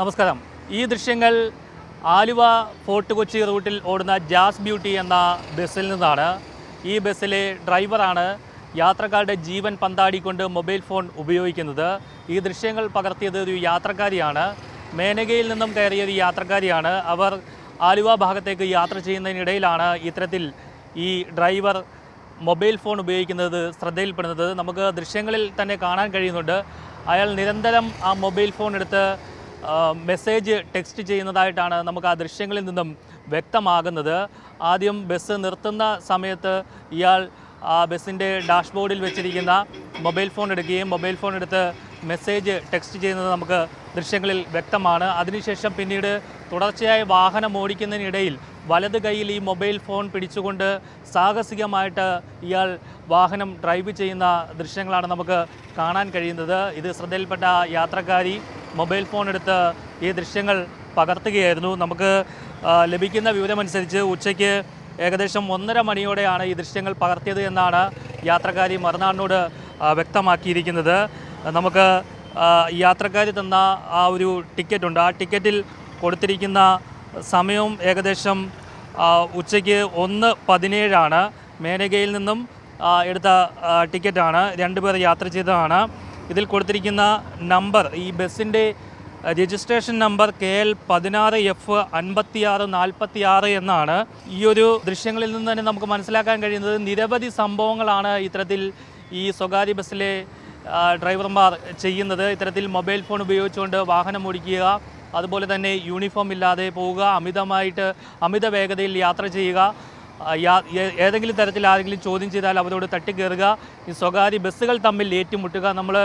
നമസ്കാരം. ഈ ദൃശ്യങ്ങൾ ആലുവ ഫോർട്ട് കൊച്ചി റൂട്ടിൽ ഓടുന്ന ജാസ് ബ്യൂട്ടി എന്ന ബസ്സിൽ നിന്നാണ്. ഈ ബസ്സിലെ ഡ്രൈവറാണ് യാത്രക്കാരുടെ ജീവൻ പന്താടിക്കൊണ്ട് മൊബൈൽ ഫോൺ ഉപയോഗിക്കുന്നത്. ഈ ദൃശ്യങ്ങൾ പകർത്തിയത് ഒരു യാത്രക്കാരിയാണ്. മേനകയിൽ നിന്നും കയറിയ ഒരു യാത്രക്കാരിയാണ്. അവർ ആലുവ ഭാഗത്തേക്ക് യാത്ര ചെയ്യുന്നതിനിടയിലാണ് ഇത്തരത്തിൽ ഈ ഡ്രൈവർ മൊബൈൽ ഫോൺ ഉപയോഗിക്കുന്നത് ശ്രദ്ധയിൽപ്പെടുന്നത്. നമുക്ക് ദൃശ്യങ്ങളിൽ തന്നെ കാണാൻ കഴിയുന്നുണ്ട്. അയാൾ നിരന്തരം ആ മൊബൈൽ ഫോൺ എടുത്ത് മെസ്സേജ് ടെക്സ്റ്റ് ചെയ്യുന്നതായിട്ടാണ് നമുക്ക് ആ ദൃശ്യങ്ങളിൽ നിന്നും വ്യക്തമാകുന്നത്. ആദ്യം ബസ് നിർത്തുന്ന സമയത്ത് ഇയാൾ ആ ബസ്സിന്റെ ഡാഷ്ബോർഡിൽ വെച്ചിരിക്കുന്ന മൊബൈൽ ഫോൺ എടുക്കുകയും മൊബൈൽ ഫോൺ എടുത്ത് മെസ്സേജ് ടെക്സ്റ്റ് ചെയ്യുന്നത് നമുക്ക് ദൃശ്യങ്ങളിൽ വ്യക്തമാണ്. അതിനുശേഷം പിന്നീട് തുടർച്ചയായി വാഹനം ഓടിക്കുന്നതിനിടയിൽ വലത് കൈയിൽ ഈ മൊബൈൽ ഫോൺ പിടിച്ചുകൊണ്ട് സാഹസികമായിട്ട് ഇയാൾ വാഹനം ഡ്രൈവ് ചെയ്യുന്ന ദൃശ്യങ്ങളാണ് നമുക്ക് കാണാൻ കഴിയുന്നത്. ഇത് ശ്രദ്ധയിൽപ്പെട്ട യാത്രക്കാരി മൊബൈൽ ഫോൺ എടുത്ത് ഈ ദൃശ്യങ്ങൾ പകർത്തുകയായിരുന്നു. നമുക്ക് ലഭിക്കുന്ന വിവരമനുസരിച്ച് ഉച്ചയ്ക്ക് ഏകദേശം ഒന്നര മണിയോടെയാണ് ഈ ദൃശ്യങ്ങൾ പകർത്തിയത് എന്നാണ് യാത്രക്കാരി മറുനാടിനോട് വ്യക്തമാക്കിയിരിക്കുന്നത്. നമുക്ക് യാത്രക്കാരി തന്ന ആ ഒരു ടിക്കറ്റ് ഉണ്ട് ആ ടിക്കറ്റിൽ കൊടുത്തിരിക്കുന്ന സമയവും ഏകദേശം ഉച്ചയ്ക്ക് ഒന്ന് പതിനേഴാണ്. മേനകയിൽ നിന്നും എടുത്ത ടിക്കറ്റാണ്. രണ്ടുപേർ യാത്ര ചെയ്തതാണ്. ഇതിൽ കൊടുത്തിരിക്കുന്ന നമ്പർ ഈ ബസ്സിന്റെ രജിസ്ട്രേഷൻ നമ്പർ കെ എൽ പതിനാറ് എഫ് അൻപത്തിയാറ് നാൽപ്പത്തി ആറ് എന്നാണ്. ഈ ഒരു ദൃശ്യങ്ങളിൽ നിന്ന് തന്നെ നമുക്ക് മനസ്സിലാക്കാൻ കഴിയുന്നത് നിരവധി സംഭവങ്ങളാണ് ഇത്തരത്തിൽ ഈ സ്വകാര്യ ബസ്സിലെ ഡ്രൈവർമാർ ചെയ്യുന്നത്. ഇത്തരത്തിൽ മൊബൈൽ ഫോൺ ഉപയോഗിച്ചുകൊണ്ട് വാഹനം ഓടിക്കുക അതുപോലെ തന്നെ യൂണിഫോം ഇല്ലാതെ പോവുക അമിതമായിട്ട് അമിത വേഗതയിൽ യാത്ര ചെയ്യുക. ഏതെങ്കിലും തരത്തിൽ ആരെങ്കിലും ചോദ്യം ചെയ്താൽ അവരോട് തട്ടിക്കയറുക ഈ സ്വകാര്യ ബസ്സുകൾ തമ്മിൽ ഏറ്റുമുട്ടുക. നമ്മൾ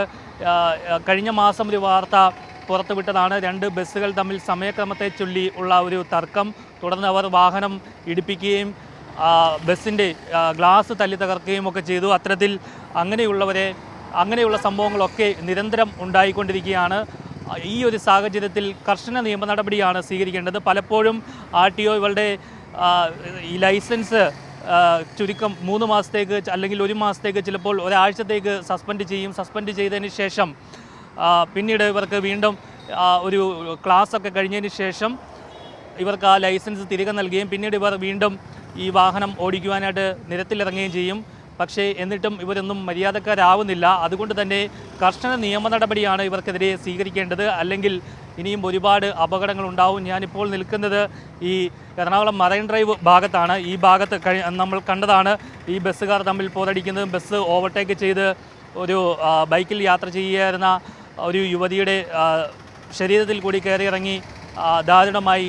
കഴിഞ്ഞ മാസം ഒരു വാർത്ത പുറത്തുവിട്ടതാണ്. രണ്ട് ബസ്സുകൾ തമ്മിൽ സമയക്രമത്തെ ചൊല്ലി ഉള്ള ഒരു തർക്കം. തുടർന്ന് അവർ വാഹനം ഇടിപ്പിക്കുകയും ബസ്സിന്റെ ഗ്ലാസ് തല്ലി തകർക്കുകയും ഒക്കെ ചെയ്തു. അത്തരത്തിൽ അങ്ങനെയുള്ളവരെ അങ്ങനെയുള്ള സംഭവങ്ങളൊക്കെ നിരന്തരം ഉണ്ടായിക്കൊണ്ടിരിക്കുകയാണ്. ഈ ഒരു സാഹചര്യത്തിൽ കർശന നിയമ നടപടിയാണ് സ്വീകരിക്കേണ്ടത്. പലപ്പോഴും ആർ ടി ഒ ഇവളുടെ ഈ ലൈസൻസ് ചുരുക്കം മൂന്ന് മാസത്തേക്ക് അല്ലെങ്കിൽ ഒരു മാസത്തേക്ക് ചിലപ്പോൾ ഒരാഴ്ചത്തേക്ക് സസ്പെൻഡ് ചെയ്യും. സസ്പെൻഡ് ചെയ്തതിന് ശേഷം പിന്നീട് ഇവർക്ക് വീണ്ടും ഒരു ക്ലാസ് ഒക്കെ കഴിഞ്ഞതിന് ശേഷം ഇവർക്ക് ആ ലൈസൻസ് തിരികെ നൽകുകയും പിന്നീട് ഇവർ വീണ്ടും ഈ വാഹനം ഓടിക്കുവാനായിട്ട് നിരത്തിലിറങ്ങുകയും ചെയ്യും. പക്ഷേ എന്നിട്ടും ഇവരൊന്നും മര്യാദക്കാരാവുന്നില്ല. അതുകൊണ്ട് തന്നെ കർശന നിയമ നടപടിയാണ് ഇവർക്കെതിരെ സ്വീകരിക്കേണ്ടത്. അല്ലെങ്കിൽ ഇനിയും ഒരുപാട് അപകടങ്ങൾ ഉണ്ടാവും. ഞാനിപ്പോൾ നിൽക്കുന്നത് ഈ എറണാകുളം മറൈൻ ഡ്രൈവ് ഭാഗത്താണ്. ഈ ഭാഗത്ത് നമ്മൾ കണ്ടതാണ് ഈ ബസ്സുകാർ തമ്മിൽ പോരടിക്കുന്നതും. ബസ് ഓവർടേക്ക് ചെയ്ത് ഒരു ബൈക്കിൽ യാത്ര ചെയ്യുന്ന ഒരു യുവതിയുടെ ശരീരത്തിൽ കൂടി കയറി ഇറങ്ങി ദാരുണമായി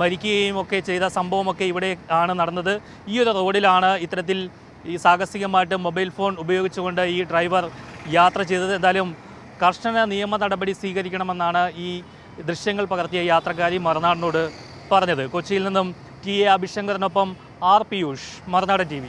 മരിക്കുകയും ഒക്കെ ചെയ്ത സംഭവമൊക്കെ ഇവിടെ ആണ് നടന്നത്. ഈ ഒരു റോഡിലാണ് ഇത്തരത്തിൽ ഈ സാഹസികമായിട്ട് മൊബൈൽ ഫോൺ ഉപയോഗിച്ചുകൊണ്ട് ഈ ഡ്രൈവർ യാത്ര ചെയ്തത്. എന്തായാലും കർശന നിയമ നടപടി സ്വീകരിക്കണമെന്നാണ് ഈ ദൃശ്യങ്ങൾ പകർത്തിയ യാത്രക്കാരി മറുനാടിനോട് പറഞ്ഞത്. കൊച്ചിയിൽ നിന്നും ടി എ അഭിശങ്കറിനൊപ്പം ആർ പിയൂഷ് മറുനാടൻ ടി